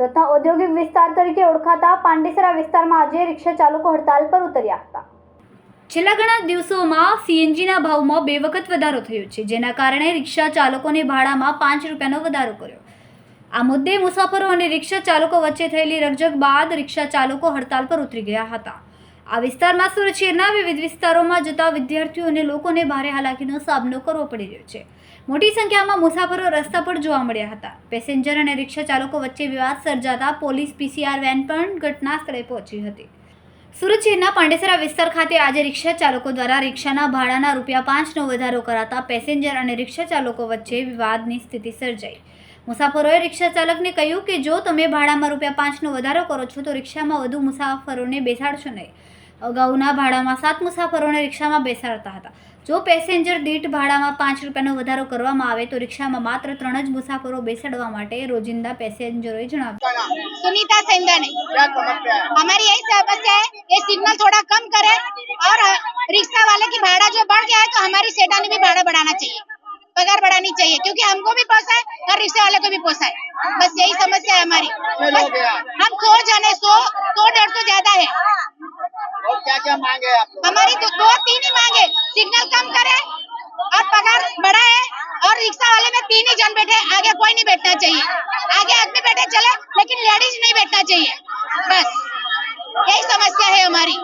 સુરતના ઔદ્યોગિક વિસ્તાર તરીકે ઓળખાતા પાંડેસરા વિસ્તારમાં આજે રિક્ષા ચાલકો હડતાલ પર ઉતર્યા હતા. છેલ્લા ઘણા દિવસોમાં સીએનજીના ભાવમાં બે વખત વધારો થયો છે, જેના કારણે રિક્ષા ચાલકોને ભાડામાં પાંચ રૂપિયાનો વધારો કર્યો. આ મુદ્દે મુસાફરો અને રિક્ષા ચાલકો વચ્ચે થયેલી રકઝક બાદ રિક્ષા ચાલકો હડતાલ પર ઉતરી ગયા હતા. આ વિસ્તારમાં સુરચેરના વિવિધ વિસ્તારોમાં જતા વિદ્યાર્થીઓ અને લોકોને ભારે હાલાકીનો સામનો કરવો પડી રહ્યો છે. મોટી સંખ્યામાં મુસાફરો રસ્તા પર જોવા મળ્યા હતા. પેસેન્જર અને રિક્ષા ચાલકો વચ્ચે વિવાદ સર્જાતા પોલીસ પીસીઆર વેન પણ ઘટના સ્થળે પહોંચી હતી. સુરત શહેરના પાંડેસરા વિસ્તાર ખાતે આજે રિક્ષા ચાલકો દ્વારા રિક્ષાના ભાડાના રૂપિયા પાંચનો વધારો કરાતા પેસેન્જર અને રિક્ષા ચાલકો વચ્ચે વિવાદની સ્થિતિ સર્જાઈ. મુસાફરોએ રિક્ષા ચાલકને કહ્યું કે, જો તમે ભાડામાં રૂપિયા પાંચનો વધારો કરો છો, તો રિક્ષામાં વધુ મુસાફરોને બેસાડશો નહીં. અગાઉના ભાડામાં સાત મુસાફરોને રિક્ષામાં બેસાડતા હતા જો પેસેન્જર દીઠ ભાડામાં પાંચ રૂપિયાનો વધારો કરવામાં આવે તો રિક્ષામાં માત્ર ત્રણ જ મુસાફરો બેસાડવા માટે રોજિંદા પેસેન્જરોએ જણાવ્યું सुनीता सेंगन क्या समस्या है हमारी यही समस्या है ये सिग्नल थोड़ा कम करे और रिक्शा वाले की भाड़ा जो बढ़ गया है तो हमारी सेटा ने भी भाड़ा बढ़ाना चाहिए पगार बढ़ानी चाहिए क्योंकि हमको भी पोसाए और रिक्शा वाले को भी पोसाए बस यही समस्या है हमारी कितने लोग हैं आप? हम सौ जने सौ सौ डेढ़ सौ ज्यादा है और क्या क्या मांगे हैं आप हमारी तो दो तीन ही मांगे। सिग्नल कम करे और पगार बढ़ाए और रिक्शा वाले में तीन ही जन बैठे, आगे कोई नहीं बैठना चाहिए। आगे आदमी बैठे चले, लेकिन लेडीज़ नहीं बैठना चाहिए। बस, यही समस्या है हमारी।